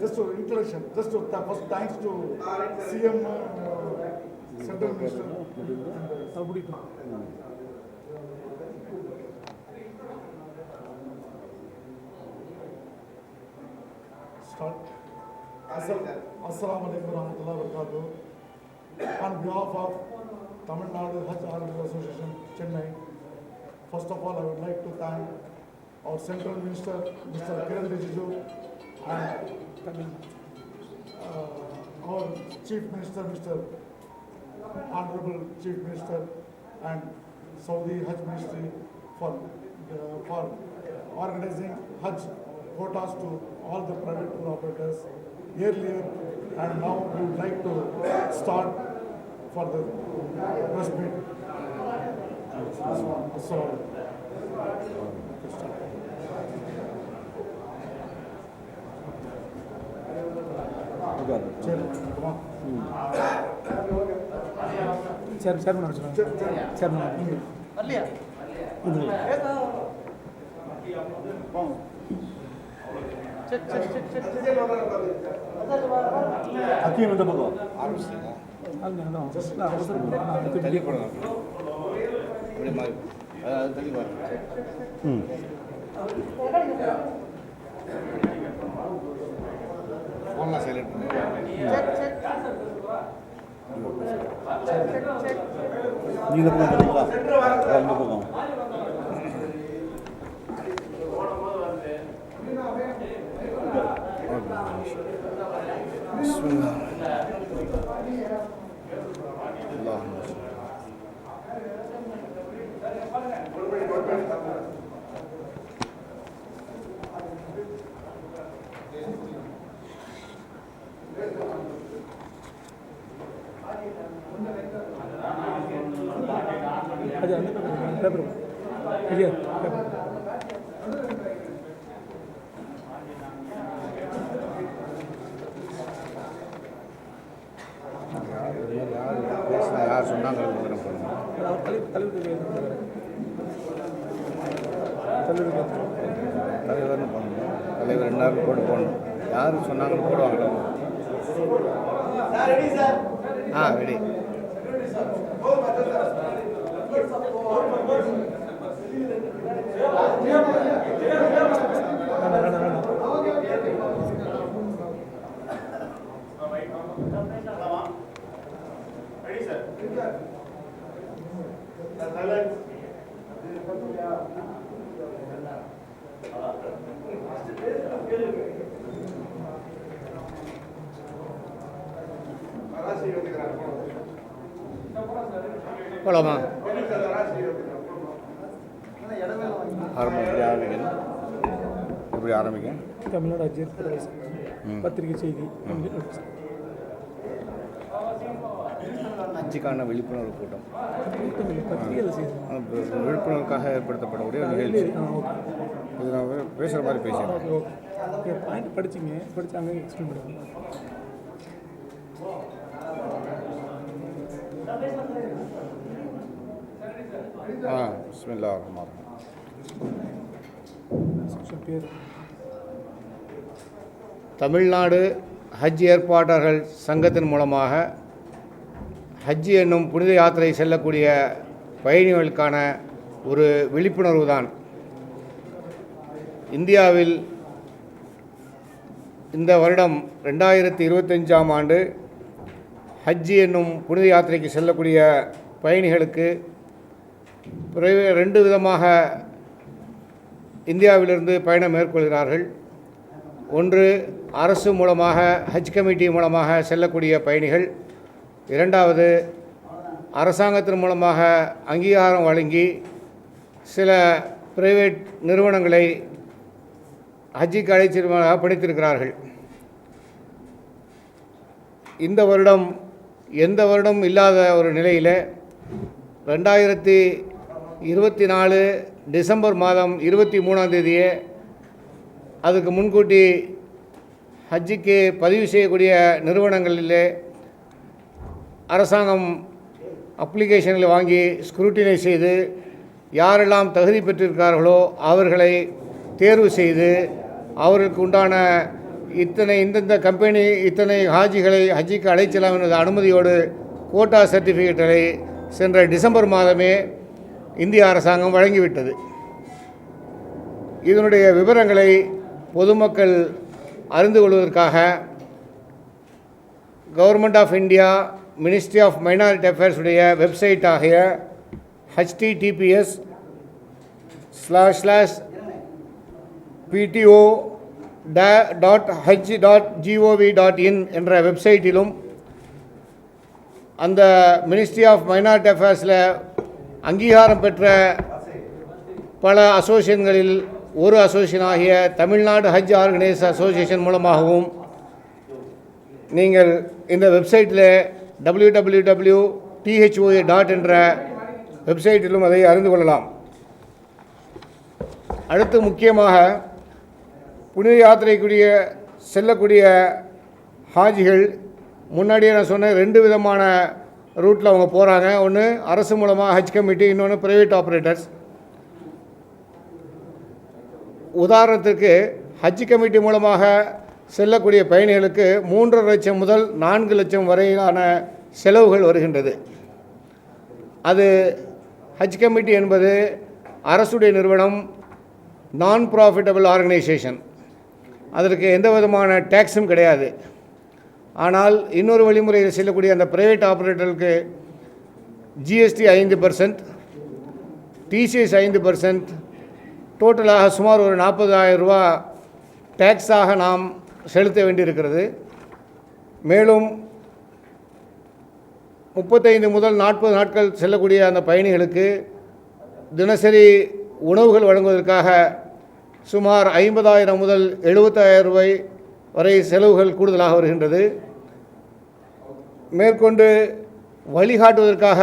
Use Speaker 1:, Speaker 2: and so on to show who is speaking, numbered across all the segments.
Speaker 1: Just an introduction, just to th first thanks to CM, uh, Central Minister,
Speaker 2: and
Speaker 1: Start. Assalamu alaikum warahmatullahi wabarakatuh. On behalf of Tamil Nadu Hajj Association, Chennai, first of all, I would like to thank our Central Minister, Mr. Kiran Rijiju, and uh, our Chief Minister, Mr. Honorable Chief Minister, and Saudi Hajj Ministry for, uh, for organizing Hajj quotas to all the private tour operators earlier, and now we would like to start for the press meet. So, Chairman, come on.
Speaker 2: Chair chairman வச்சுருவாங்க
Speaker 1: Chair- Chairman.
Speaker 2: Chairman
Speaker 3: அத்தியம் இந்த பக்கம்
Speaker 2: அது அதான் இல்லை அவசரம் இல்லை.
Speaker 4: தள்ளி போடலாம் அப்படி மாறி அதாவது தள்ளி பாருங்க
Speaker 3: ம்
Speaker 4: ஃபோன்லாம் சைலண்ட்
Speaker 3: நீ இந்த பக்கம் தெரியுங்களா இந்த பக்கம்
Speaker 4: بسم الله اللهم صل
Speaker 2: அது
Speaker 4: யார் சொன்னாங்கன்னு போடுவாங்க ஆ ரெடி
Speaker 2: வேண்டாம் வேண்டாம் வேண்டாம்
Speaker 4: போலாமா ஆரம்பம் எப்படி ஆரம்பிக்கணும் எப்படி ஆரம்பிக்க
Speaker 2: பிரதேசம் பத்திரிகை செய்தி.
Speaker 4: அஞ்சுக்கான விழிப்புணர்வு கூட்டம். விழிப்புணர்வுக்காக ஏற்படுத்தப்படக்கூடிய ஒரு நிகழ்ச்சி. இது நான் பேசுகிற மாதிரி பேசுகிறேன்
Speaker 2: பாயிண்ட் படிச்சிங்க. படிச்சு அங்கே எக்ஸ்பிளைன் பண்ணுங்க.
Speaker 4: ஆ பிஸ்மில்லா ரஹ்மான்
Speaker 2: பேர்.
Speaker 4: தமிழ்நாடு ஹஜ் ஏற்பாட்டாளர்கள் சங்கத்தின் மூலமாக ஹஜ் என்னும் புனித யாத்திரை செல்லக்கூடிய பயணிகளுக்கான ஒரு விழிப்புணர்வு தான். இந்தியாவில் இந்த வருடம் ரெண்டாயிரத்தி இருபத்தஞ்சாம் ஆண்டு ஹஜ்ஜி என்னும் புனித யாத்திரைக்கு செல்லக்கூடிய பயணிகளுக்கு பிறகு ரெண்டு விதமாக இந்தியாவிலிருந்து பயணம் மேற்கொள்கிறார்கள். ஒன்று அரசு மூலமாக ஹஜ் கமிட்டி மூலமாக செல்லக்கூடிய பயணிகள். இரண்டாவது அரசாங்கத்தின் மூலமாக அங்கீகாரம் வழங்கி சில பிரைவேட் நிறுவனங்களை ஹஜ்ஜிக்கு அழைச்சிருவதாக பணித்திருக்கிறார்கள் இந்த வருடம் எந்த வருடம் இல்லாத ஒரு நிலையில் ரெண்டாயிரத்தி இருபத்தி நாலு டிசம்பர் மாதம் இருபத்தி மூணாம் தேதியே அதுக்கு முன்கூட்டி ஹஜ்ஜிக்கு பதிவு செய்யக்கூடிய நிறுவனங்களிலே அரசாங்கம் அப்ளிகேஷன்களை வாங்கி ஸ்க்ரூட்டினை செய்து யாரெல்லாம் தகுதி பெற்றிருக்கிறார்களோ அவர்களை தேர்வு செய்து அவர்களுக்கு உண்டான இத்தனை இந்தந்த கம்பெனி இத்தனை ஹாஜிகளை ஹஜ்ஜிக்கு அழைச்சலாம் என்ற அனுமதியோடு கோட்டா சர்டிஃபிகேட்டை சென்ற டிசம்பர் மாதமே இந்திய அரசாங்கம் வழங்கிவிட்டது. இதனுடைய விவரங்களை பொதுமக்கள் அறிந்து கொள்வதற்காக government of India ministry of minority affairs உடைய வெப்சைட் ஆகிய HTTPS slash slash PDO dot H dot GOV dot in என்ற வெப்சைட்டிலும் அந்த மினிஸ்ட்ரி ஆஃப் மைனாரிட்டி அஃபேர்ஸில் அங்கீகாரம் பெற்ற பல அசோசியேஷன்களில் ஒரு அசோசியேஷன் ஆகிய தமிழ்நாடு ஹஜ் ஆர்கனைஸ் அசோசியேஷன் மூலமாகவும் நீங்கள் இந்த வெப்சைட்டில் W W W DHOA dot என்ற வெப்சைட்டிலும் அதை அறிந்து கொள்ளலாம். அடுத்து முக்கியமாக புனித யாத்திரைக்குரிய செல்லக்கூடிய ஹாஜிகள் முன்னாடியே நான் சொன்னேன் ரெண்டு விதமான ரூட்டில் அவங்க போகிறாங்க ஒன்று அரசு மூலமாக ஹஜ் கமிட்டி இன்னொன்று ப்ரைவேட் ஆப்ரேட்டர்ஸ் உதாரணத்துக்கு ஹஜ் கமிட்டி மூலமாக செல்லக்கூடிய பயணிகளுக்கு மூன்றரை லட்சம் முதல் நான்கு லட்சம் வரையிலான செலவுகள் வருகின்றது. அது ஹஜ் கமிட்டி என்பது அரசுடைய நிறுவனம் நான் ப்ராஃபிட்டபிள் ஆர்கனைசேஷன் அதற்கு எந்த விதமான டேக்ஸும் கிடையாது. ஆனால் இன்னொரு வழிமுறையில் செல்லக்கூடிய அந்த பிரைவேட் ஆப்ரேட்டருக்கு ஜிஎஸ்டி ஐந்து பர்சன்ட் டிசிஎஸ் ஐந்து பர்சன்ட் டோட்டலாக சுமார் ஒரு நாற்பதாயிரம் ரூபா டேக்ஸாக நாம் செலுத்த வேண்டியிருக்கிறது. மேலும் முப்பத்தைந்து முதல் நாற்பது நாட்கள் செல்லக்கூடிய அந்த பயணிகளுக்கு தினசரி உணவுகள் வழங்குவதற்காக சுமார் ஐம்பதாயிரம் முதல் எழுபத்தாயிரம் ரூபாய் வரை செலவுகள் கூடுதலாக வருகின்றது. மேற்கொண்டு வழிகாட்டுவதற்காக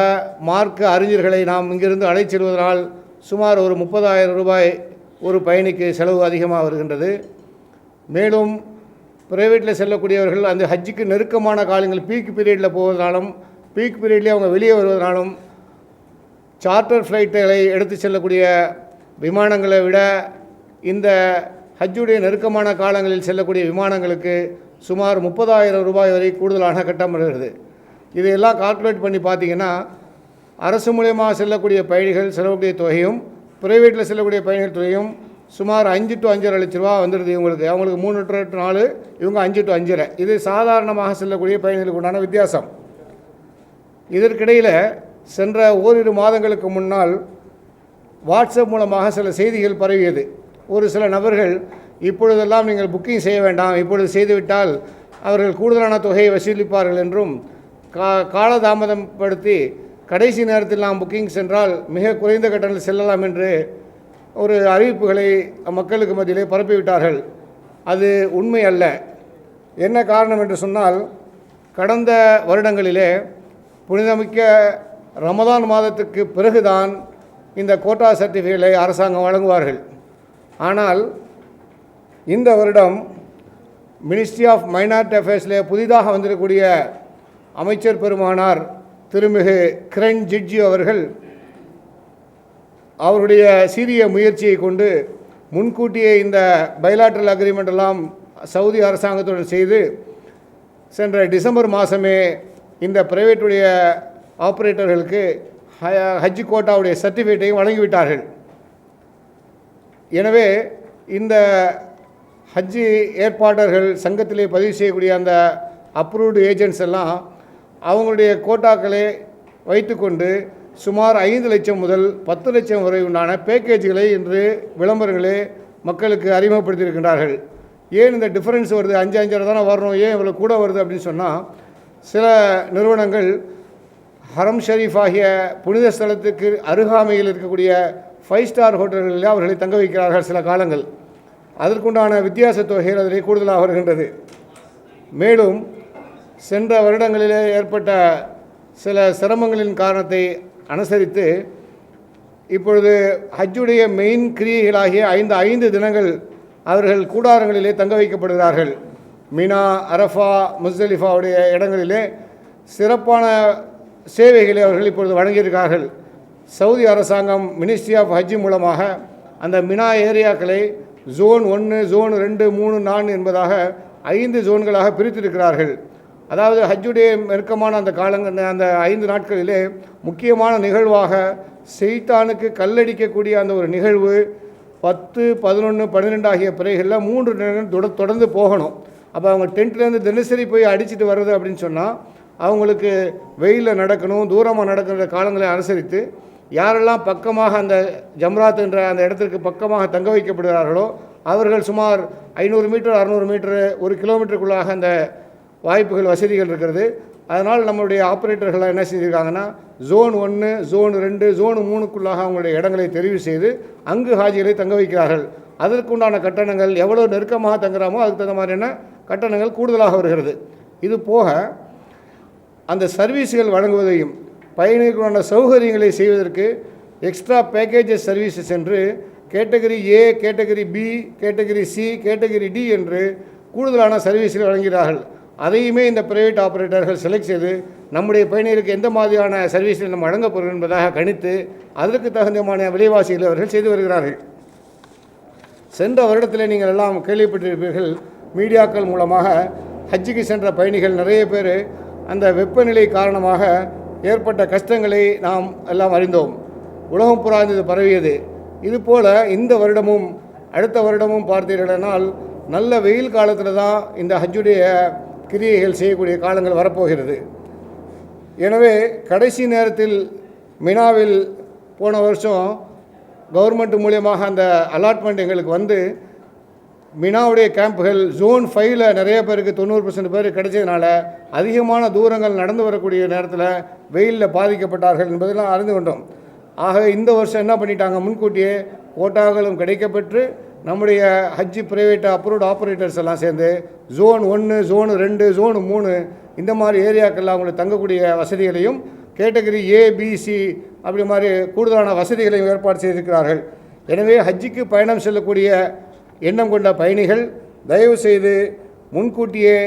Speaker 4: மார்க்க அறிஞர்களை நாம் இங்கிருந்து அழைச்சிடுவதனால் செல்வதனால் சுமார் ஒரு முப்பதாயிரம் ரூபாய் ஒரு பயணிக்கு செலவு அதிகமாக வருகின்றது. மேலும் பிரைவேட்டில் செல்லக்கூடியவர்கள் அந்த ஹஜ்ஜுக்கு நெருக்கமான காலங்கள் பீக் பீரியடில் போவதனாலும் பீக் பீரியட்லேயே அவங்க வெளியே வருவதனாலும் சார்ட்டர் ஃப்ளைட்டுகளை எடுத்து செல்லக்கூடிய விமானங்களை விட இந்த ஹஜ்ஜுடைய நெருக்கமான காலங்களில் செல்லக்கூடிய விமானங்களுக்கு சுமார் முப்பதாயிரம் ரூபாய் வரை கூடுதலான கட்டம் வருகிறது இதையெல்லாம் கால்குலேட் பண்ணி பார்த்தீங்கன்னா அரசு மூலியமாக செல்லக்கூடிய பயணிகள் செல்லக்கூடிய தொகையும் ப்ரைவேட்டில் செல்லக்கூடிய பயணிகள் தொகையும் சுமார் அஞ்சு டு அஞ்சரை லட்ச ரூபா வந்துடுது இவங்களுக்கு. அவங்களுக்கு மூணு டு நாலு இவங்க அஞ்சு டு அஞ்சரை. இது சாதாரணமாக செல்லக்கூடிய பயணிகளுக்கு உண்டான வித்தியாசம். இதற்கிடையில் சென்ற ஓரிரு மாதங்களுக்கு முன்னால் வாட்ஸ்அப் மூலமாக சில செய்திகள் பரவியது. ஒரு சில நபர்கள் இப்பொழுதெல்லாம் நீங்கள் புக்கிங் செய்ய வேண்டாம். இப்பொழுது செய்துவிட்டால் அவர்கள் கூடுதலான தொகையை வசூலிப்பார்கள் என்றும் கா காலதாமதப்படுத்தி கடைசி நேரத்தில் நாம் புக்கிங் சென்றால் மிக குறைந்த கட்டணத்தில் செல்லலாம் என்று ஒரு அறிவிப்புகளை மக்களுக்கு மத்தியிலே பரப்பிவிட்டார்கள். அது உண்மை அல்ல. என்ன காரணம் என்று சொன்னால் கடந்த வருடங்களிலே புனிதமிக்க ரமதான் மாதத்துக்கு பிறகுதான் இந்த கோட்டா சர்டிஃபிகேட்டை அரசாங்கம் வழங்குவார்கள். ஆனால் இந்த வருடம் மினிஸ்ட்ரி ஆஃப் மைனாரிட்டி அஃபேர்ஸில் புதிதாக வந்திருக்கக்கூடிய அமைச்சர் பெருமானார் திருமிகு கிரண் ஜிட்ஜி அவர்கள் அவருடைய சீரிய முயற்சியை கொண்டு முன்கூட்டியே இந்த பைலாட்ரல் அக்ரிமெண்ட் எல்லாம் சவுதி அரசாங்கத்துடன் செய்து சென்ற டிசம்பர் மாதமே இந்த பிரைவேட்டுடைய ஆப்ரேட்டர்களுக்கு ஹஜ் கோட்டாவுடைய சர்டிஃபிகேட்டையும் வழங்கிவிட்டார்கள். எனவே இந்த ஹஜ்ஜி ஏற்பாட்டர்கள் சங்கத்திலே பதிவு செய்யக்கூடிய அந்த அப்ரூவ்டு ஏஜென்ட்ஸ் எல்லாம் அவங்களுடைய கோட்டாக்களை வைத்துக்கொண்டு சுமார் ஐந்து லட்சம் முதல் பத்து லட்சம் வரை உண்டான பேக்கேஜ்களை இன்று விளம்பரங்களே மக்களுக்கு அறிமுகப்படுத்தியிருக்கின்றார்கள். ஏன் இந்த டிஃப்ரென்ஸ் வருது? அஞ்சு அஞ்சரை தானே வரணும். ஏன் இவ்வளோ கூட வருது அப்படின்னு சொன்னால் சில நிறுவனங்கள் ஹரம் ஷரீஃப் ஆகிய புனித ஸ்தலத்துக்கு அருகாமையில் இருக்கக்கூடிய ஃபைவ் ஸ்டார் ஹோட்டல்களில் அவர்களை தங்க வைக்கிறார்கள் சில காலங்கள். அதற்குண்டான வித்தியாச தொகைகள் அதிலே கூடுதலாக வருகின்றது. மேலும் சென்ற வருடங்களிலே ஏற்பட்ட சில சிரமங்களின் காரணத்தை அனுசரித்து இப்பொழுது ஹஜ்ஜுடைய மெயின் கிரியைகளாகிய ஐந்து ஐந்து தினங்கள் அவர்கள் கூடாரங்களிலே தங்க வைக்கப்படுகிறார்கள். மினா அரஃபா முஸ்தலிஃபாவுடைய இடங்களிலே சிறப்பான சேவைகளை அவர்கள் இப்பொழுது வழங்கியிருக்கார்கள். சவுதி அரசாங்கம் மினிஸ்ட்ரி ஆஃப் ஹஜ் மூலமாக அந்த மினா ஏரியாக்களை ஜோன் ஒன்று ஜோன் ரெண்டு மூணு நான்கு என்பதாக ஐந்து ஜோன்களாக பிரித்திருக்கிறார்கள். அதாவது ஹஜ்ஜுடைய நெருக்கமான அந்த காலங்கள் அந்த ஐந்து நாட்களிலே முக்கியமான நிகழ்வாக செய்தானுக்கு கல்லடிக்கக்கூடிய அந்த ஒரு நிகழ்வு பத்து பதினொன்று பன்னிரெண்டு ஆகிய பிறைகளில் மூன்று நேரம் தொட- தொடர்ந்து போகணும். அப்போ அவங்க டென்ட்லேருந்து தினசரி போய் அடிச்சுட்டு வர்றது அப்படின்னு சொன்னால் அவங்களுக்கு வெயிலில் நடக்கணும் தூரமாக நடக்கிற காலங்களை அனுசரித்து யாரெல்லாம் பக்கமாக அந்த ஜம்ராத் என்ற அந்த இடத்திற்கு பக்கமாக தங்க வைக்கப்படுகிறார்களோ அவர்கள் சுமார் ஐநூறு மீட்டர் அறநூறு மீட்டர் ஒரு கிலோமீட்டருக்குள்ளாக அந்த வாய்ப்புகள் வசதிகள் இருக்கிறது. அதனால் நம்மளுடைய ஆப்ரேட்டர்களாக என்ன செஞ்சுருக்காங்கன்னா ஜோன் ஒன்று ஜோன் ரெண்டு ஜோன் மூணுக்குள்ளாக அவங்களுடைய இடங்களை தெரிவு செய்து அங்கு ஹாஜிகளை தங்க வைக்கிறார்கள். அதற்குண்டான கட்டணங்கள் எவ்வளோ நெருக்கமாக தங்குறாமோ அதுக்கு தகுந்த மாதிரியான கட்டணங்கள் கூடுதலாக வருகிறது. இது போக அந்த சர்வீஸுகள் வழங்குவதையும் பயணிகளுக்கான சௌகரியங்களை செய்வதற்கு எக்ஸ்ட்ரா பேக்கேஜஸ் சர்வீசஸ் என்று category A category B category C category D என்று கூடுதலான சர்வீஸ்கள் வழங்குகிறார்கள். அதையுமே இந்த பிரைவேட் ஆப்ரேட்டர்கள் செலக்ட் செய்து நம்முடைய பயணிகளுக்கு எந்த மாதிரியான சர்வீஸில் நம்ம வழங்கப்படும் என்பதாக கணித்து அதற்கு தகுந்தமான விலைவாசிகளை அவர்கள் செய்து வருகிறார்கள். சென்ற வருடத்தில் நீங்கள் எல்லாம் கேள்விப்பட்டிருப்பீர்கள் மீடியாக்கள் மூலமாக ஹஜ்ஜுக்கு சென்ற பயணிகள் நிறைய பேர் அந்த வெப்பநிலை காரணமாக ஏற்பட்ட கஷ்டங்களை நாம் எல்லாம் அறிந்தோம். உலகம் புறா இது பரவியது. இதுபோல் இந்த வருடமும் அடுத்த வருடமும் பார்த்தீர்களானால் நல்ல வெயில் காலத்தில் தான் இந்த ஹஜ்ஜுடைய கிரியைகள் செய்யக்கூடிய காலங்கள் வரப்போகிறது. எனவே கடைசி நேரத்தில் மினாவில் போன வருஷம் கவர்மெண்ட் மூலியமாக அந்த அலாட்மெண்ட் எங்களுக்கு வந்து மினாவுடைய கேம்புகள் ஜோன் ஃபைவ்ல நிறைய பேருக்கு தொண்ணூறு பர்சன்ட் பேர் கிடைச்சதுனால அதிகமான தூரங்கள் நடந்து வரக்கூடிய நேரத்தில் வெயிலில் பாதிக்கப்பட்டார்கள் என்பதெல்லாம் அறிந்து கொண்டோம். ஆக இந்த வருஷம் என்ன பண்ணிட்டாங்க? முன்கூட்டியே கோட்டாக்களும் கிடைக்கப்பெற்று நம்முடைய ஹஜ்ஜி பிரைவேட் அப்ரூவ்ட் ஆப்ரேட்டர்ஸ் எல்லாம் சேர்ந்து ஜோன் ஒன்று ஜோன் ரெண்டு ஜோன் மூணு இந்த மாதிரி ஏரியாக்களில் அவங்களுக்கு தங்கக்கூடிய வசதிகளையும் கேட்டகரி ஏபிசி அப்படி மாதிரி கூடுதலான வசதிகளையும் ஏற்பாடு செய்திருக்கிறார்கள். எனவே ஹஜ்ஜிக்கு பயணம் செல்லக்கூடிய எண்ணம் கொண்ட பயணிகள் தயவு செய்து முன்கூட்டியே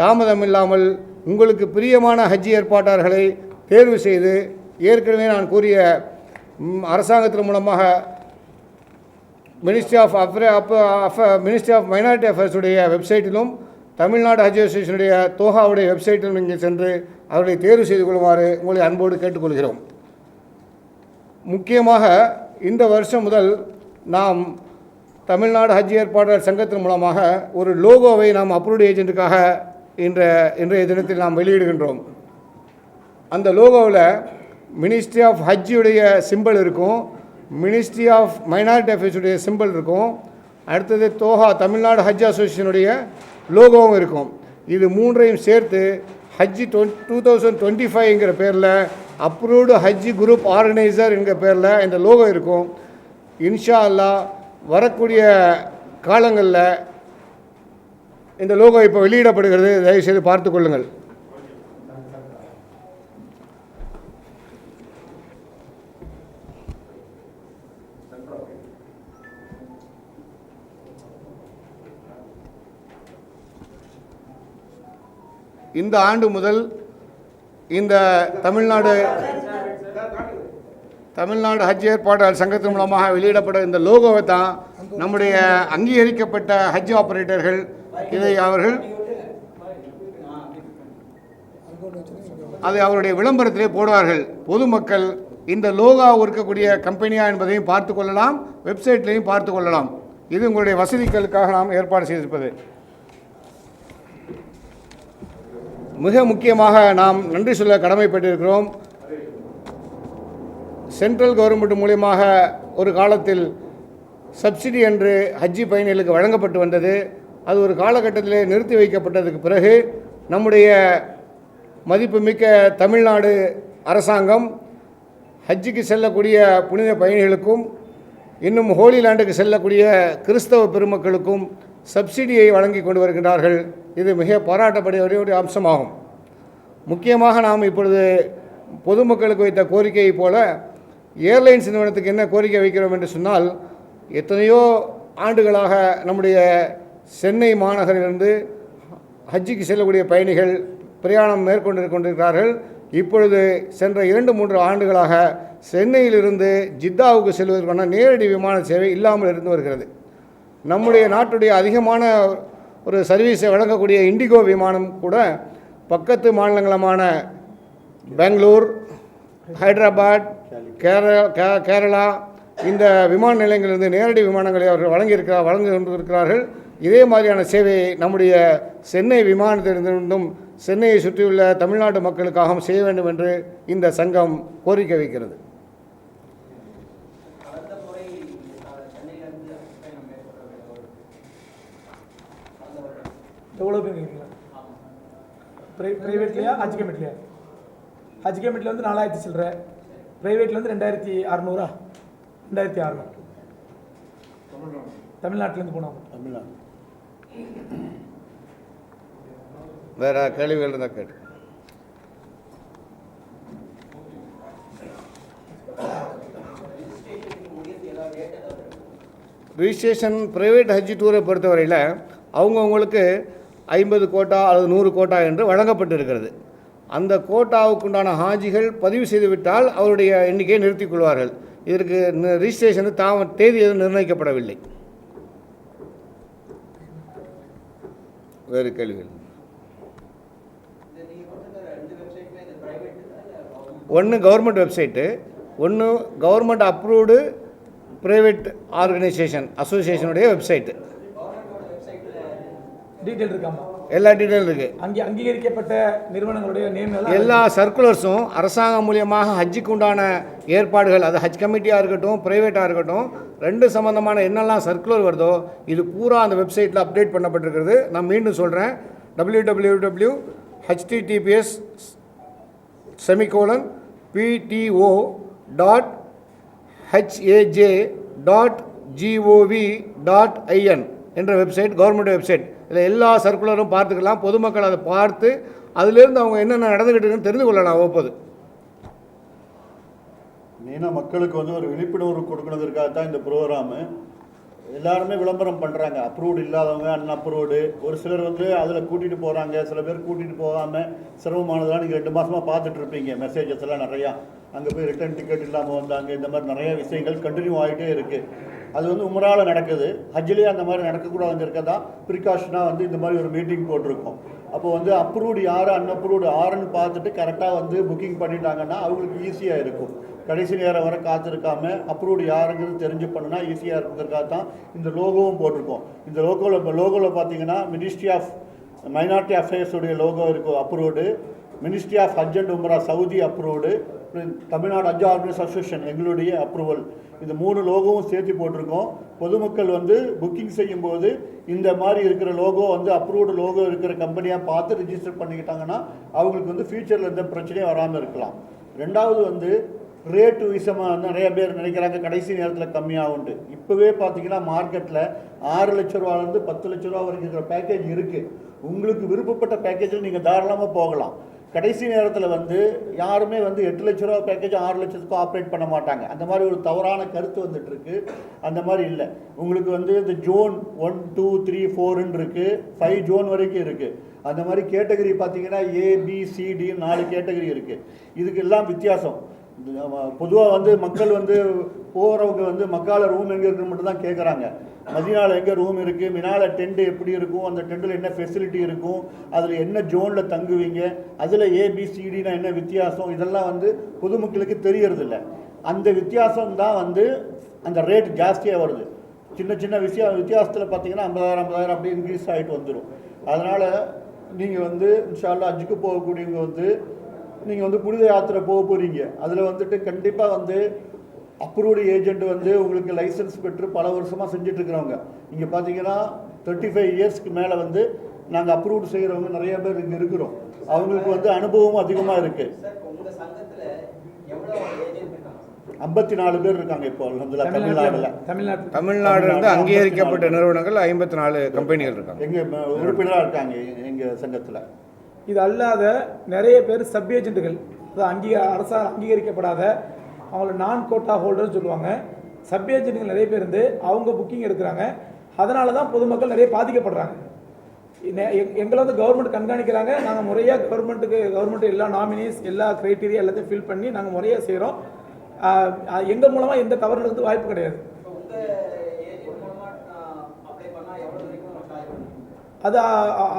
Speaker 4: தாமதம் இல்லாமல் உங்களுக்கு பிரியமான ஹஜ்ஜி ஏற்பாட்டாளர்களை தேர்வு செய்து ஏற்கனவே நான் கூறிய அரசாங்கத்தின் மூலமாக ministry of affair of of ministry of minority அஃபேர்ஸுடைய வெப்சைட்டிலும் தமிழ்நாடு ஹஜ் அசோசியேஷனுடைய தோஹாவுடைய வெப்சைட்டிலும் நீங்கள் சென்று அவர்களை தேர்வு செய்து கொள்ளுமாறு உங்களை அன்போடு கேட்டுக்கொள்கிறோம். முக்கியமாக இந்த வருஷம் முதல் நாம் தமிழ்நாடு ஹஜ் ஏற்பாட்டாளர் சங்கத்தின் மூலமாக ஒரு லோகோவை நாம் அப்ரூவ்டு ஏஜென்ட்டுக்காக இன்ற இன்றைய தினத்தில் நாம் வெளியிடுகின்றோம். அந்த லோகோவில் மினிஸ்ட்ரி ஆஃப் ஹஜ்ஜுடைய சிம்பிள் இருக்கும். மினிஸ்ட்ரி ஆஃப் மைனாரிட்டி அஃபேர்ஸுடைய சிம்பிள் இருக்கும். அடுத்தது தோஹா தமிழ்நாடு ஹஜ் அசோசியேஷனுடைய லோகோவும் இருக்கும். இது மூன்றையும் சேர்த்து ஹஜ்ஜி டொன் டூ தௌசண்ட் டுவெண்ட்டி ஃபைவ்ங்கிற பேரில் அப்ரூவ்டு ஹஜ்ஜி குரூப் ஆர்கனைசர் என்கிற பேரில் இந்த லோகோ இருக்கும். இன்ஷா அல்லாஹ் வரக்கூடிய காலங்களில் இந்த லோகோ இப்போ வெளியிடப்படுகிறது. தயவுசெய்து பார்த்து கொள்ளுங்கள். இந்த ஆண்டு முதல் இந்த தமிழ்நாடு தமிழ்நாடு ஹஜ் ஏற்பாட்டாளர் சங்கத்தின் மூலமாக வெளியிடப்பட்ட இந்த லோகோவை தான் நம்முடைய அங்கீகரிக்கப்பட்ட ஹஜ் ஆபரேட்டர்கள் இதை அவர்கள் அதை அவருடைய விளம்பரத்திலே போடுவார்கள். பொதுமக்கள் இந்த லோகா இருக்கக்கூடிய கம்பெனியா என்பதையும் பார்த்து கொள்ளலாம். வெப்சைட்லையும் பார்த்து கொள்ளலாம். இது உங்களுடைய வசதிகளுக்காக நாம் ஏற்பாடு செய்திருப்பது. மிக முக்கியமாக நாம் நன்றி சொல்ல கடமைப்பட்டிருக்கிறோம். சென்ட்ரல் கவர்மெண்ட் மூலியமாக ஒரு காலத்தில் சப்சிடி என்று ஹஜ்ஜி பயணிகளுக்கு வழங்கப்பட்டு வந்தது. அது ஒரு காலகட்டத்திலே நிறுத்தி வைக்கப்பட்டதுக்கு பிறகு நம்முடைய மதிப்புமிக்க தமிழ்நாடு அரசாங்கம் ஹஜ்ஜிக்கு செல்லக்கூடிய புனித பயணிகளுக்கும் இன்னும் ஹோலி லேண்டுக்கு செல்லக்கூடிய கிறிஸ்தவ பெருமக்களுக்கும் சப்சிடியை வழங்கி கொண்டு வருகின்றார்கள். இது மிக பாராட்டப்பட ஒரு அம்சமாகும். முக்கியமாக நாம் இப்பொழுது பொதுமக்களுக்கு வைத்த கோரிக்கையைப் போல ஏர்லைன்ஸ் நிறுவனத்துக்கு என்ன கோரிக்கை வைக்கிறோம் என்று சொன்னால் எத்தனையோ ஆண்டுகளாக நம்முடைய சென்னை மாநகரிலிருந்து ஹஜ்ஜிக்கு செல்லக்கூடிய பயணிகள் பிரயாணம் மேற்கொண்டு கொண்டிருக்கிறார்கள். இப்பொழுது சென்ற இரண்டு மூன்று ஆண்டுகளாக சென்னையிலிருந்து ஜித்தாவுக்கு செல்வதற்கான நேரடி விமான சேவை இல்லாமல் இருந்து வருகிறது. நம்முடைய நாட்டுடைய அதிகமான ஒரு சர்வீஸை வழங்கக்கூடிய இண்டிகோ விமானம் கூட பக்கத்து மாநிலங்களமான பெங்களூர் ஹைதராபாத் கேரளா கே- கேரளா இந்த விமான நிலையங்களிலிருந்து நேரடி விமானங்களை அவர்கள் வழங்கியிருக்கிறார் வழங்கி கொண்டிருக்கிறார்கள் இதே மாதிரியான சேவையை நம்முடைய சென்னை விமானத்திலிருந்தும் சென்னையை சுற்றியுள்ள தமிழ்நாட்டு மக்களுக்காகவும் செய்ய வேண்டும் என்று இந்த சங்கம் கோரிக்கை வைக்கிறது
Speaker 5: கடந்த முறை அஹ், சென்னையிலிருந்து பயணம் மேற்கொள்ளப்பட்ட ஒரு கடந்த வருடம்
Speaker 2: எவ்வளோ பேர் இருக்கீங்களா ப்ரை ப்ரைவேட்லையா ஹஜ் கமிட்டிலையா ஹஜ் கமிட்டியில் வந்து நாலாயிரத்தி சில்லற. ப்ரைவேட்டில் வந்து ரெண்டாயிரத்தி அறநூறா? ரெண்டாயிரத்தி அறநூறு. தமிழ்நாட்டிலேருந்து போனவங்க
Speaker 3: தமிழ்நாடு.
Speaker 4: வேற கேள்விகள் இருந்தால் கேட்டு ரிஜிஸ்ட்ரேஷன் ப்ரைவேட் ஹஜ் டூரை பொறுத்தவரையில் அவங்கவுங்களுக்கு ஐம்பது கோட்டா அல்லது நூறு கோட்டா என்று வழங்கப்பட்டிருக்கிறது. அந்த கோட்டாவுக்குண்டான ஹாஜிகள் பதிவு செய்துவிட்டால் அவருடைய எண்ணிக்கையை நிறுத்திக் கொள்வார்கள். இதற்கு நி- ரிஜிஸ்ட்ரேஷனுக்கு தாம தேதி எதுவும் நிர்ணயிக்கப்படவில்லை. வேறு கேள்விகள்? ஒன்று கவர்மெண்ட் வெப்சைட்டு ஒன்று கவர்மெண்ட் அப்ரூவ்டு ப்ரைவேட் ஆர்கனைசேஷன் அசோசியேஷனுடைய வெப்சைட்டு
Speaker 2: டீட்டெயில் இருக்காமா
Speaker 4: எல்லா டீட்டெயிலும் இருக்குது
Speaker 2: அங்கே அங்கீகரிக்கப்பட்ட நிறுவனங்களுடைய நேம்
Speaker 4: எல்லா சர்க்குலர்ஸும் அரசாங்கம் மூலியமாக ஹஜ்ஜுக்கு உண்டான ஏற்பாடுகள் அது ஹஜ் கமிட்டியாக இருக்கட்டும் ப்ரைவேட்டாக இருக்கட்டும் ரெண்டு சம்மந்தமான என்னெல்லாம் சர்க்குலர் வருதோ இது பூரா அந்த வெப்சைட்டில் அப்டேட் பண்ணப்பட்டிருக்கிறது. நான் மீண்டும் சொல்கிறேன் W W W HTTPS semicolon PTO dot HAJ dot GOV dot IN என்ற வெப்சைட் கவர்மெண்ட் வெப்சைட் இதில் எல்லா சர்க்குலரும் பார்த்துக்கலாம். பொதுமக்கள் அதை பார்த்து அதுலேருந்து அவங்க என்னென்ன நடந்துக்கிட்டு இருக்குன்னு தெரிந்து கொள்ளலாம் அவ்வப்போது
Speaker 3: மெயினாக மக்களுக்கு வந்து ஒரு விழிப்புணர்வு கொடுக்கறதுக்காக தான் இந்த ப்ரோக்ராமு எல்லாருமே விளம்பரம் பண்ணுறாங்க அப்ரூவ்டு இல்லாதவங்க அன் அப்ரூவ்டு ஒரு சிலர் வந்து அதில் கூட்டிகிட்டு போகிறாங்க சில பேர் கூட்டிகிட்டு போகாமல் சிரமமானதெல்லாம் நீங்கள் ரெண்டு மாதமாக பார்த்துட்டு இருப்பீங்க. மெசேஜஸ் எல்லாம் நிறையா. அங்கே போய் ரிட்டர்ன் டிக்கெட் இல்லாமல் வந்தாங்க. இந்த மாதிரி நிறைய விஷயங்கள் கண்டினியூ ஆகிட்டே இருக்குது அது வந்து உமரால் நடக்குது. ஹஜ்லேயே அந்த மாதிரி நடக்கக்கூடாதுங்கிறக்க தான் ப்ரிகாஷனாக வந்து இந்த மாதிரி ஒரு மீட்டிங் போட்டிருக்கோம். அப்போ வந்து அப்ரூவ்டு யார் அன்அப்ரூவ்டு ஆறுன்னு பார்த்துட்டு கரெக்டாக வந்து புக்கிங் பண்ணிட்டாங்கன்னா அவங்களுக்கு ஈஸியாக இருக்கும். கடைசி நேரம் வர காத்திருக்காம அப்ரூவ்டு யாருங்கிறது தெரிஞ்சு பண்ணுனா ஈஸியாக இருக்கிறதுக்காக தான் இந்த லோகோவும் போட்டிருக்கோம். இந்த லோகோவில் இப்போ லோகோவில் பார்த்தீங்கன்னா மினிஸ்ட்ரி ஆஃப் மைனாரிட்டி அஃபேர்ஸுடைய லோகோ இருக்கும் approved ministry of Haj and Umrah Saudi approved Tamil Nadu Haj organise association எங்களுடைய அப்ரூவல் இந்த மூணு லோகோவும் சேர்த்து போட்டிருக்கோம். பொதுமக்கள் வந்து புக்கிங் செய்யும்போது இந்த மாதிரி இருக்கிற லோகோ வந்து அப்ரூவ்டு லோகோ இருக்கிற கம்பெனியாக பார்த்து ரிஜிஸ்டர் பண்ணிக்கிட்டாங்கன்னா அவங்களுக்கு வந்து ஃபியூச்சரில் எந்த பிரச்சனையும் வராமல் இருக்கலாம். ரெண்டாவது வந்து ரேட்டு விஷயமாக நிறைய பேர் நினைக்கிறாங்க கடைசி நேரத்தில் கம்மியாகும்ட்டு இப்போவே பார்த்தீங்கன்னா மார்க்கெட்டில் ஆறு லட்ச ரூபாலேருந்து பத்து லட்ச ரூபா வரைக்கும் இருக்கிற பேக்கேஜ் இருக்குது உங்களுக்கு விருப்பப்பட்ட பேக்கேஜில் நீங்கள் தாராளமாக போகலாம். கடைசி நேரத்தில் வந்து யாருமே வந்து எட்டு லட்ச ரூபா பேக்கேஜ் ஆறு லட்சத்துக்கு ஆப்ரேட் பண்ண மாட்டாங்க. அந்த மாதிரி ஒரு தவறான கருத்து வந்துட்டு இருக்கு அந்த மாதிரி இல்லை. உங்களுக்கு வந்து இந்த ஜோன் ஒன் டூ த்ரீ ஃபோருன்னு இருக்கு. ஃபைவ் ஜோன் வரைக்கும் இருக்கு. அந்த மாதிரி கேட்டகரி பார்த்தீங்கன்னா ஏபிசிடி நாலு கேட்டகரி இருக்கு. இதுக்கு எல்லாம் வித்தியாசம். பொதுவாக வந்து மக்கள் வந்து போகிறவங்க வந்து மக்கால ரூம் எங்கே இருக்குன்னு மட்டும் தான் கேட்குறாங்க மதினால எங்கே ரூம் இருக்குது மினால டென்ட் எப்படி இருக்கும்? அந்த டென்ட்டில் என்ன ஃபெசிலிட்டி இருக்கும்? அதில் என்ன ஜோனில் தங்குவீங்க? அதில் ஏபிசிடினா என்ன வித்தியாசம்? இதெல்லாம் வந்து பொதுமக்களுக்கு தெரியறதில்ல. அந்த வித்தியாசம் தான் வந்து அந்த ரேட் ஜாஸ்தியாக வருது. சின்ன சின்ன விஷயம் வித்தியாசத்தில் பார்த்தீங்கன்னா ஐம்பதாயிரம் ஐம்பதாயிரம் அப்படி இன்க்ரீஸ் ஆகிட்டு வந்துடும் அதனால் நீங்கள் வந்து இன்ஷால்லா அஜுக்கு போகக்கூடியவங்க வந்து நீங்கள் வந்து புனித யாத்திரை போக போகிறீங்க அதில் வந்துட்டு கண்டிப்பாக வந்து அப்ரூவ்டு ஏஜென்ட் வந்து உங்களுக்கு லைசன்ஸ் பெற்று பல வருஷமாக செஞ்சுட்டு இருக்கிறவங்க இங்கே பார்த்தீங்கன்னா தேர்ட்டி ஃபைவ் இயர்ஸ்க்கு மேலே வந்து நாங்கள் அப்ரூவ்டு செய்கிறவங்க நிறைய பேர் இங்கே இருக்கிறோம். அவங்களுக்கு வந்து அனுபவமும் அதிகமாக இருக்குது
Speaker 5: சார் இப்போ உங்கள் சங்கத்தில் எவ்வளோ ஏஜென்ட் இருக்காங்க
Speaker 3: ஐம்பத்தி நாலு பேர் இருக்காங்க இப்போ அல்ஹம்துலில்லாஹ் தமிழ்நாடுல.
Speaker 2: தமிழ்நாட்டில்.
Speaker 4: தமிழ்நாடு இருந்து அங்கீகரிக்கப்பட்ட நிறுவனங்கள் ஐம்பத்தி நாலு கம்பெனிகள் இருக்காங்க.
Speaker 3: எங்கள் உறுப்பினராக இருக்காங்க எங்கள் சங்கத்தில்.
Speaker 2: இது அல்லாத நிறைய பேர் சப் ஏஜென்ட்டுகள் அதாவது அங்கீக அரசால் அங்கீகரிக்கப்படாத அவங்கள நான் கோட்டா ஹோல்டர்னு சொல்லுவாங்க. சப் ஏஜென்ட்டுகள் நிறைய பேர் இருந்து அவங்க புக்கிங் எடுக்கிறாங்க. அதனால தான் பொதுமக்கள் நிறைய பாதிக்கப்படுறாங்க. எங்களை வந்து கவர்மெண்ட் கண்காணிக்கிறாங்க. நாங்கள் முறையாக கவர்மெண்ட்டுக்கு கவர்மெண்ட் எல்லா நாமினிஸ் எல்லா க்ரைட்டீரியா எல்லாத்தையும் ஃபில் பண்ணி நாங்கள் முறையாக செய்கிறோம் எங்கள் மூலமாக எந்த தவறு நடந்து வாய்ப்பு கிடையாது
Speaker 5: இப்போ உங்கள் ஏஜென்ட் மூலமாக அப்ளை
Speaker 2: அது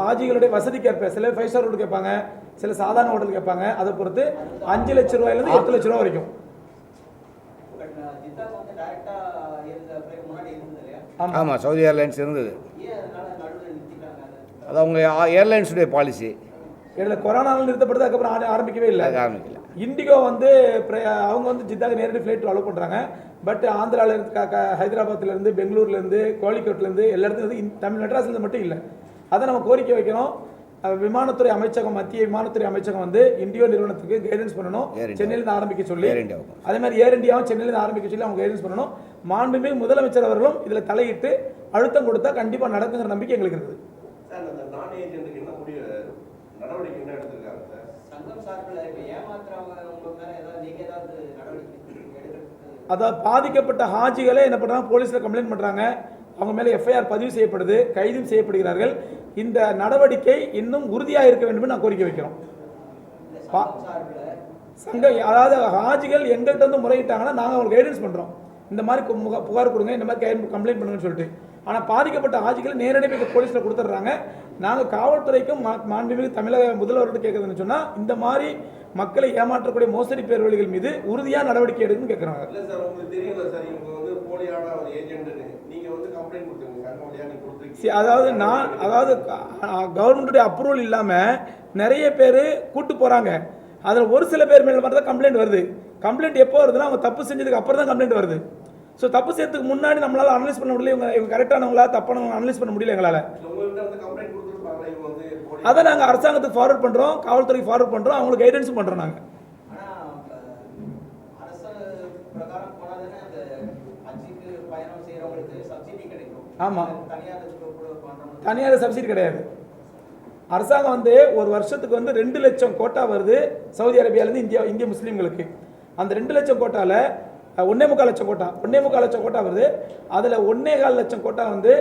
Speaker 2: ஆஜிகளுடைய வசதிக்கேற்ப சில ஃபைவ் ஸ்டார் ஹோட்டல் கேட்பாங்க சில சாதாரண ஹோட்டல் கேட்பாங்க அதை பொறுத்து அஞ்சு லட்ச ரூபாயிலேருந்து எட்டு லட்ச ரூபா வரைக்கும். ஆமாம்
Speaker 4: ஆமாம் சவுதி ஏர்லைன்ஸ் இருந்தது
Speaker 5: ஏன் அதனால நடுவில் நிறுத்திட்டாங்க அதை?
Speaker 4: அவங்க ஏர்லைன்ஸுடைய பாலிசி
Speaker 2: இதில் கொரோனாவில் நிறுத்தப்பட்டது அதுக்கப்புறம் ஆர- ஆரம்பிக்கவே இல்லை.
Speaker 4: ஆரம்பிக்கல.
Speaker 2: இண்டிகோ வந்து அவங்க வந்து ஜித்தாக்கு நேரடி ஃப்ளைட் அலோவ் பண்ணுறாங்க பட் ஆந்திரால இருந்து க- க- ஹைதராபாத்ல இருந்து பெங்களூர்ல இருந்து கோழிக்கோட்ல இருந்து எல்லா இடத்துல இருந்து இந்த- தமிழ் மெட்ராஸ்ல இருந்து மட்டும் இல்லை. அதை நம்ம கோரிக்கை வைக்கிறோம் விமானத்துறை அமைச்சகம் மத்திய விமானத்துறை அமைச்சகம் வந்து இந்தியோ நிறுவனத்துக்கு கைடன்ஸ் பண்ணணும்.
Speaker 4: Air India.
Speaker 2: சென்னையில இருந்து ஆரம்பிக்க சொல்லி. அதே மாதிரி ஏர் இந்தியாவும் சென்னையில இருந்து ஆரம்பிக்க சொல்லி அவங்க கைடன்ஸ் பண்ணணும். மாண்புமிகு முதலமைச்சர் அவர்களும் இதுல தலையிட்டு அழுத்தம் கொடுத்தா கண்டிப்பா நடக்குங்கிற நம்பிக்கை எங்களுக்கு இருக்குது. அதாவது பாதிக்கப்பட்ட ஹாஜிகளே என்ன பண்ணுறாங்க போலீஸில் கம்ப்ளைண்ட் பண்ணுறாங்க அவங்க மேலே எஃப்ஐஆர் பதிவு செய்யப்படுது கைதும் செய்யப்படுகிறார்கள். இந்த நடவடிக்கை இன்னும் உறுதியாக இருக்க வேண்டும் நான் கோரிக்கை வைக்கிறோம்.
Speaker 5: சங்கம்
Speaker 2: சங்க அதாவது ஹாஜிகள் எங்கள்கிட்ட வந்து முறையிட்டாங்கன்னா நாங்கள் அவங்களுக்கு கைடன்ஸ் பண்ணுறோம் இந்த மாதிரி முக- புகார் கொடுங்க இந்த மாதிரி கம்ப்ளைண்ட் பண்ணுங்கன்னு சொல்லிட்டு. ஆனால் பாதிக்கப்பட்ட ஆஜிகள் நேரடியாக போலீஸில் கொடுத்துட்றாங்க. நாங்கள் காவல்துறைக்கும் மா- மாண்புமிகு தமிழக முதல்வர்கிட்ட கேட்குறதுன்னு சொன்னால் இந்த மாதிரி மக்களை ஏமாற்றக்கூடிய மோசடி பேர்வழிகள் மீது உறுதியாக நடவடிக்கை எடுக்குன்னு கேட்குறாங்க
Speaker 6: ஒரு வந்து கம்ப்ளைண்ட் கொடுத்துருங்க. கொடுத்துருக்கீங்க.
Speaker 2: See, அதாவது நான் அதாவது கவர்மெண்ட்டுடைய அப்ரூவல் இல்லாமல் நிறைய பேர் கூட்டு போகிறாங்க அதில் ஒரு சில பேர் மேலே மட்டும் தான் கம்ப்ளைண்ட் வருது. கம்ப்ளைண்ட் எப்போ வருதுன்னா அவங்க தப்பு செஞ்சதுக்கு அப்புறம் தான் கம்ப்ளைண்ட் வருது. ஸோ தப்பு செய்யறதுக்கு முன்னாடி நம்மளால் அனலைஸ் பண்ண முடியல. இவங்க இவங்க கரெக்டானவங்களா தப்பானவங்க அனலைஸ் பண்ண முடியல எங்களால். அதை நாங்கள் அரசாங்கத்துக்கு ஃபார்வர்ட் பண்ணுறோம் காவல்துறைக்கு ஃபார்வர்ட் பண்ணுறோம் அவங்களுக்கு கைடன்ஸும் பண்ணுறோம் நாங்கள்
Speaker 5: ஆனா அஹ், அரசு பிரகாரம் போனாதானே அந்த அஜிக்கு பயணம் செய்யறவங்களுக்கு சப்சிடி கிடைக்கும்.
Speaker 2: ஆமா.
Speaker 5: தனியார்
Speaker 2: சப்சிடி கிடையாது. அரசாங்கம் வந்து ஒரு வருஷத்துக்கு வந்து ரெண்டு லட்சம் கோட்டா வருது சவுதி அரேபியாவிலேருந்து இந்தியா இந்திய முஸ்லீம்களுக்கு. அந்த ரெண்டு லட்சம் கோட்டாவில் ஒன்னே முக்கால் லட்சம் கோட்டா ஒன்னே முக்கால் லட்சம் கோட்டா வருது. அதில் ஒன்னே கால் லட்சம் கோட்டா வந்து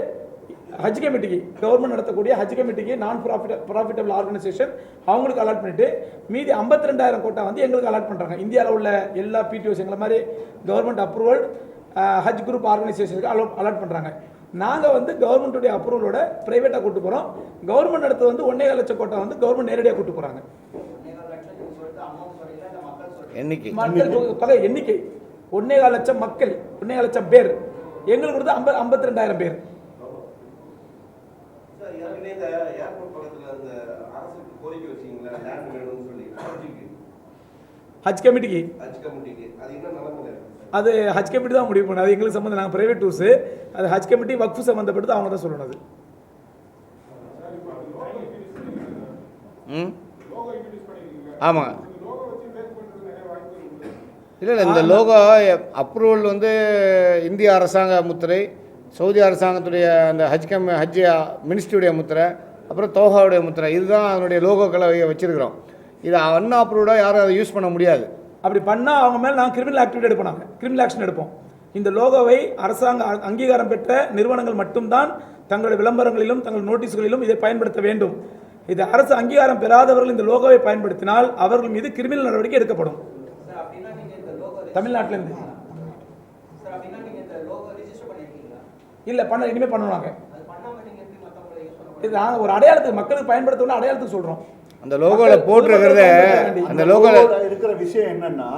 Speaker 2: ஹஜ் கமிட்டிக்கு கவர்மெண்ட் நடத்தக்கூடிய ஹஜ் கமிட்டிக்கு நான் ப்ராஃபிட் ப்ராஃபிட்டபிள் ஆர்கனைசேஷன் அவங்களுக்கு அலாட் பண்ணிட்டு மீதி 52000 ரெண்டாயிரம் கோட்டா வந்து எங்களுக்கு அலாட் பண்ணுறாங்க இந்தியாவில் உள்ள எல்லா பிடிஓஸ் எங்களை மாதிரி கவர்மெண்ட் அப்ரூவல் ஹஜ் குரூப் ஆர்கனைசேஷனுக்கு அலோ அலாட் பண்ணுறாங்க நாங்கள் வந்து கவர்மெண்ட்டுடைய அப்ரூவலோட ப்ரைவேட்டாக கூட்டு போகிறோம் கவர்மெண்ட் அடுத்து வந்து கால் லட்சம் கோட்டா வந்து கவர்மெண்ட் நேரடியாக கூட்டு போகிறாங்க
Speaker 4: எண்ணிக்கை.
Speaker 2: மக்கள் தொகை- எண்ணிக்கை. ஒன்னே கால் லட்சம் மக்கள் ஒன்னே லட்சம் பேர். எங்களுக்கு கொடுத்து ஐம்பது ஐம்பத்தி ரெண்டாயிரம் பேர்.
Speaker 6: சார் ஏற்கனவே இந்த ஏர்போர்ட் பக்கத்துல அந்த அரசுக்கு கோரிக்கை வச்சீங்களா லேண்ட் வேணும்னு சொல்லி. ஹஜ்ஜுக்கு.
Speaker 2: ஹஜ் கமிட்டிக்கு.
Speaker 6: ஹஜ் கமிட்டிக்கு. அது
Speaker 2: ஹஜ் கமிட்டி தான் முடிவு பண்ணும் அது எங்களுக்கு சம்மந்தம் நாங்கள் பிரைவேட் டூர்ஸு அது ஹஜ் கமிட்டி வக்ஃபு சம்மந்தப்பட்டது அவங்க தான் சொல்லணும் அது.
Speaker 4: ம்? ஆமாங்க. இல்லை இல்லை. இந்த லோகோ அப்ரூவல் வந்து இந்திய அரசாங்க முத்திரை சவுதி அரசாங்கத்துடைய அந்த ஹஜ் கம் ஹஜ் மினிஸ்ட்ரியுடைய முத்திரை அப்புறம் தோஹாவுடைய முத்திரை. இதுதான் அதனுடைய லோகோக்களை வச்சுருக்கிறோம். இது அன் அப்ரூவ்டாக யாரும் அதை யூஸ் பண்ண முடியாது.
Speaker 2: அப்படி பண்ணால் அவங்க மேலே நாங்கள் கிரிமினல் ஆக்டிவிட்டி எடுப்போம் நாங்கள் கிரிமினல் ஆக்ஷன் எடுப்போம். இந்த லோகோவை அரசாங்க அங்கீகாரம் பெற்ற நிறுவனங்கள் மட்டும்தான் தங்களுடைய விளம்பரங்களிலும் தங்கள் நோட்டீஸ்களிலும் இதை பயன்படுத்த வேண்டும். இது அரசு அங்கீகாரம் பெறாதவர்கள் இந்த லோகோவை பயன்படுத்தினால் அவர்கள் மீது கிரிமினல் நடவடிக்கை எடுக்கப்படும். தமிழ்நாட்டிலேருந்து. இல்லை பண்ண இனிமேல் பண்ணணும் நாங்கள் இது நாங்கள் ஒரு அடையாளத்துக்கு மக்களுக்கு பயன்படுத்தணும்னு அடையாளத்துக்கு சொல்கிறோம்
Speaker 4: அந்த லோகோவில் போட்டிருக்கிறத அந்த லோகோவில்
Speaker 3: லோகோல இருக்கிற விஷயம் என்னன்னா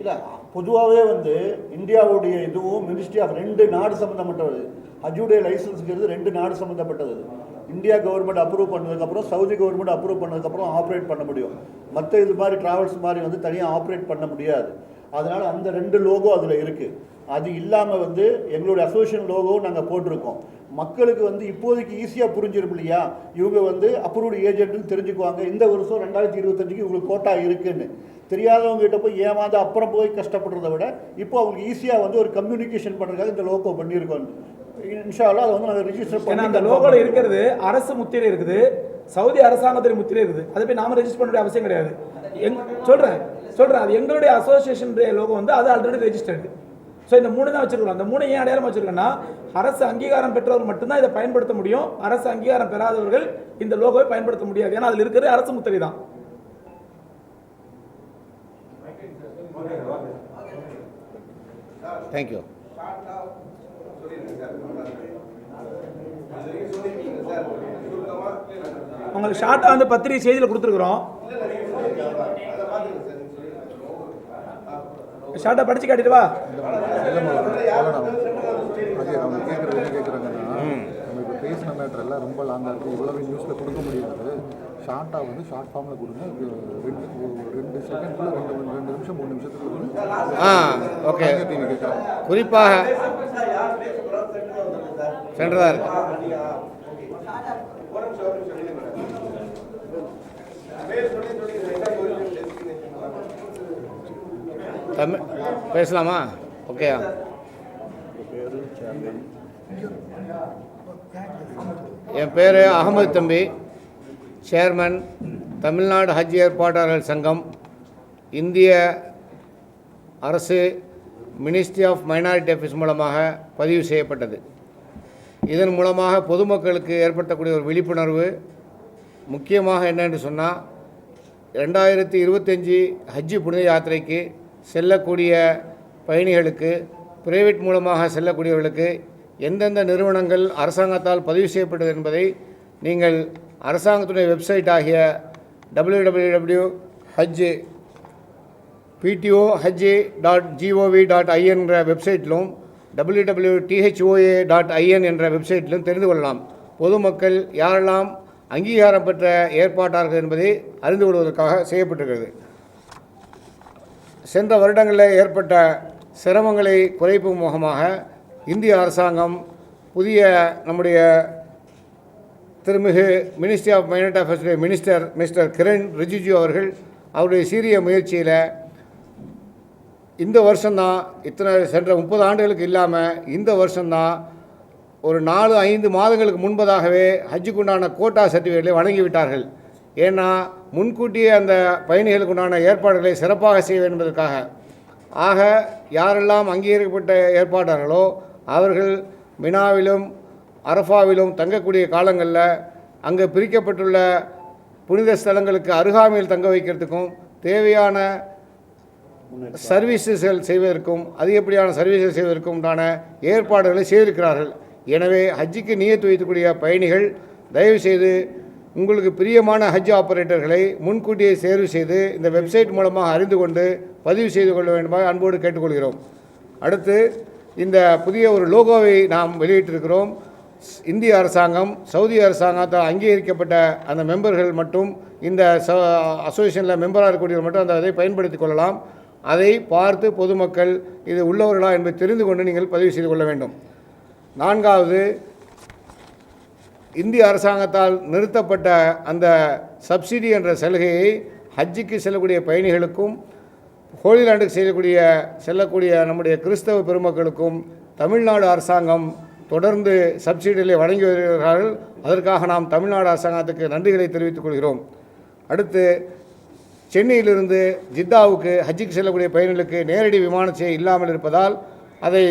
Speaker 3: இல்லை பொதுவாகவே வந்து இந்தியாவுடைய இதுவும் மினிஸ்ட்ரி ஆஃப் ரெண்டு நாடு சம்மந்தப்பட்டது ஹஜ்ஜுடைய லைசன்ஸுங்கிறது ரெண்டு நாடு சம்மந்தப்பட்டது இந்தியா கவர்மெண்ட் அப்ரூவ் பண்ணதுக்கப்புறம் சவுதி கவர்மெண்ட் அப்ரூவ் பண்ணதுக்கப்புறம் ஆப்ரேட் பண்ண முடியும். மற்ற இது மாதிரி டிராவல்ஸ் மாதிரி வந்து தனியாக ஆப்ரேட் பண்ண முடியாது. அதனால் அந்த ரெண்டு லோகோ அதில் இருக்குது அது இல்லாமல் வந்து எங்களுடைய அசோசியேஷன் லோகோவும் நாங்கள் போட்டிருக்கோம். மக்களுக்கு வந்து இப்போதைக்கு ஈஸியாக புரிஞ்சிடும் இல்லையா? இவங்க வந்து அப்ரூவ்டு ஏஜென்ட்னு தெரிஞ்சுக்குவாங்க. இந்த வருஷம் ரெண்டாயிரத்தி இருபத்தஞ்சுக்கு இவங்களுக்கு கோட்டா இருக்குன்னு. தெரியாதவங்க கிட்ட போய் ஏமாந்து அப்புறம் போய் கஷ்டப்படுறத விட இப்போ அவங்களுக்கு ஈஸியாக வந்து ஒரு கம்யூனிகேஷன் பண்ணுறதுக்காக இந்த லோகோ பண்ணியிருக்கோம். இன்ஷா அல்லாஹ் அதை வந்து நாங்கள் ரிஜிஸ்டர்
Speaker 2: ஏன்னா அந்த
Speaker 3: பண்ணி
Speaker 2: லோகோல இருக்கிறது அரசு முத்திரை இருக்குது சவுதி அரசாங்கத்தின் முத்திரை இருக்குது. அதை போய் நாம ரெஜிஸ்டர் பண்ண வேண்டிய அவசியம் கிடையாது. எங் சொல்றேன் சொல்றேன். அது எங்களுடைய அசோசியேஷன் லோகோ வந்து அது ஆல்ரெடி ரெஜிஸ்டர்டு ஸோ இந்த மூணு தான் வச்சுருக்கணும் அந்த மூணு ஏன் அடையாளமாக வச்சுருக்கேன்னா அரசு அங்கீகாரம் பெற்றவர்கள் மட்டும்தான் இதை பயன்படுத்த முடியும். அரசு அங்கீகாரம் பெறாதவர்கள் இந்த லோகோவை பயன்படுத்த முடியாது. ஏன்னா அதில் இருக்கிறது அரசு முத்திரை தான்.
Speaker 4: தேங்க்யூ
Speaker 2: உங்களுக்கு ஷார்ட்டாக வந்து பத்திரிகை செய்தியில் கொடுத்துருக்குறோம். ஷார்ட்டாக படித்து காட்டிட்டு வா.
Speaker 7: அஜய் அவங்க கேட்குறது என்ன கேட்குறாங்கன்னா நம்ம இப்போ பேசின மேட்டர் எல்லாம் ரொம்ப லாங்காக இருக்குது இவ்வளவு நியூஸில் கொடுக்க முடியாது. ஷார்ட்டாக வந்து ஷார்ட் ஃபார்மில் கொடுங்க. ரெண்டு ரெண்டு செகண்ட்ல ரெண்டு ரெண்டு நிமிஷம் மூணு நிமிஷத்துக்கு
Speaker 4: ஆ ஓகே. குறிப்பாக சென்றதா இருக்கு.
Speaker 6: ஒரு நிமிஷம் ஒரு நிமிஷம் இல்லை மேடம் பேர் சொல்லி சொல்லி என்ன ஒரிஜினல் டெஸ்டினேஷன்
Speaker 4: தமிழ் பேசலாமா ஓகே என் பேர் அகமது தம்பி சேர்மன் தமிழ்நாடு ஹஜ் ஏற்பாட்டாளர்கள் சங்கம் இந்திய அரசு மினிஸ்ட்ரி ஆஃப் மைனாரிட்டி அஃபேர்ஸ் மூலமாக பதிவு செய்யப்பட்டது. இதன் மூலமாக பொதுமக்களுக்கு ஏற்படுத்தக்கூடிய ஒரு விழிப்புணர்வு முக்கியமாக என்னென்று சொன்னால் ரெண்டாயிரத்தி இருபத்தஞ்சி ஹஜ்ஜி புனித யாத்திரைக்கு செல்லக்கூடிய பயணிகளுக்கு பிரைவேட் மூலமாக செல்லக்கூடியவர்களுக்கு எந்தெந்த நிறுவனங்கள் அரசாங்கத்தால் பதிவு செய்யப்பட்டது என்பதை நீங்கள் அரசாங்கத்துடைய வெப்சைட் ஆகிய www ஹஜ் பிடிஓ ஹஜ்ஜி டாட் ஜிஓவி டாட் ஐஎன் என்ற வெப்சைட்டிலும் W W DHOA dot IN என்ற வெப்சைட்டிலும் தெரிந்து கொள்ளலாம். பொதுமக்கள் யாரெல்லாம் அங்கீகாரம் பெற்ற ஏற்பாட்டார்கள் என்பதை அறிந்து கொள்வதற்காக செய்யப்பட்டிருக்கிறது. சென்ற வருடங்களில் ஏற்பட்ட சிரமங்களை குறைப்பு முகமாக இந்திய அரசாங்கம் புதிய நம்முடைய திருமிகு மினிஸ்ட்ரி ஆஃப் மைனாரிட்டி அஃபேர்ஸுடைய மினிஸ்டர் மிஸ்டர் கிரண் ரிஜிஜு அவர்கள் அவருடைய சீரிய முயற்சியில் இந்த வருஷம்தான் இத்தனை சென்ற முப்பது ஆண்டுகளுக்கு இல்லாமல் இந்த வருஷம்தான் ஒரு நாலு ஐந்து மாதங்களுக்கு முன்பதாகவே ஹஜ்ஜுக்கு உண்டான கோட்டா சர்டிஃபிகேட்டை வழங்கிவிட்டார்கள். ஏன்னா முன்கூட்டியே அந்த பயணிகளுக்கு உண்டான ஏற்பாடுகளை சிறப்பாக செய்ய வேண்டும் என்பதற்காக. ஆக யாரெல்லாம் அங்கீகரிக்கப்பட்ட ஏற்பாட்டார்களோ அவர்கள் மினாவிலும் அரஃபாவிலும் தங்கக்கூடிய காலங்களில் அங்கே பிரிக்கப்பட்டுள்ள புனித ஸ்தலங்களுக்கு அருகாமையில் தங்க வைக்கிறதுக்கும் தேவையான சர்வீசஸ்கள் செய்வதற்கும் அதிகப்படியான சர்வீசஸ் செய்வதற்கும் உண்டான ஏற்பாடுகளை செய்திருக்கிறார்கள். எனவே ஹஜ்ஜுக்கு நியத்து வைக்கக்கூடிய பயணிகள் தயவுசெய்து உங்களுக்கு பிரியமான ஹஜ் ஆபரேட்டர்களை முன்கூட்டியே தேர்வு செய்து இந்த வெப்சைட் மூலமாக அறிந்து கொண்டு பதிவு செய்து கொள்ள வேண்டுமாக அன்போடு கேட்டுக்கொள்கிறோம். அடுத்து இந்த புதிய ஒரு லோகோவை நாம் வெளியிட்டிருக்கிறோம். இந்திய அரசாங்கம் சவுதி அரசாங்கத்தால் அங்கீகரிக்கப்பட்ட அந்த மெம்பர்கள் மட்டும் இந்த ச அசோசியேஷனில் மெம்பராக இருக்கக்கூடியவர் மட்டும் அந்த அதை பயன்படுத்திக் கொள்ளலாம். அதை பார்த்து பொதுமக்கள் இது உள்ளவர்களா என்பதை தெரிந்து கொண்டு நீங்கள் பதிவு செய்து கொள்ள வேண்டும். நான்காவது இந்திய அரசாங்கத்தால் நிறுத்தப்பட்ட அந்த சப்சிடி என்ற சலுகையை ஹஜ்ஜுக்கு செல்லக்கூடிய பயணிகளுக்கும் ஹோலிலாண்டுக்கு செய்யக்கூடிய செல்லக்கூடிய நம்முடைய கிறிஸ்தவ பெருமக்களுக்கும் தமிழ்நாடு அரசாங்கம் தொடர்ந்து சப்சிடிகளை வழங்கி வருகிறார்கள். அதற்காக நாம் தமிழ்நாடு அரசாங்கத்துக்கு நன்றிகளை தெரிவித்துக் கொள்கிறோம். அடுத்து சென்னையிலிருந்து ஜித்தாவுக்கு ஹஜ்ஜுக்கு செல்லக்கூடிய பயணிகளுக்கு நேரடி விமான சேவை இல்லாமல் இருப்பதால் அதை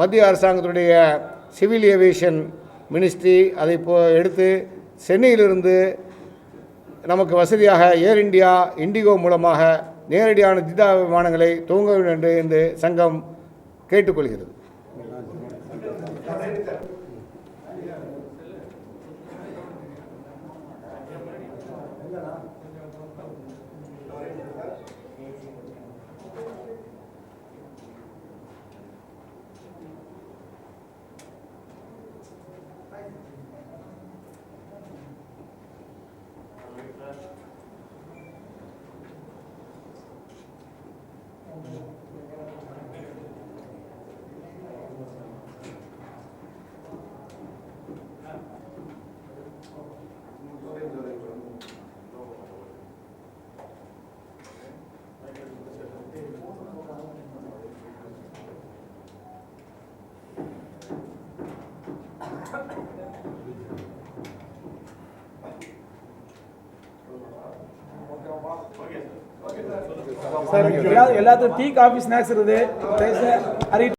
Speaker 4: மத்திய அரசாங்கத்துடைய சிவில் ஏவியேஷன் மினிஸ்ட்ரி அதை இப்போ எடுத்து சென்னையிலிருந்து நமக்கு வசதியாக ஏர் இந்தியா இண்டிகோ மூலமாக நேரடியான ஜித்தா விமானங்களை துவங்க வேண்டும் என்று சங்கம் கேட்டுக்கொள்கிறது.
Speaker 2: சார் எல்லா எல்லாத்துக்கும் டீ காஃபி ஸ்நாக்ஸ் இருக்குது.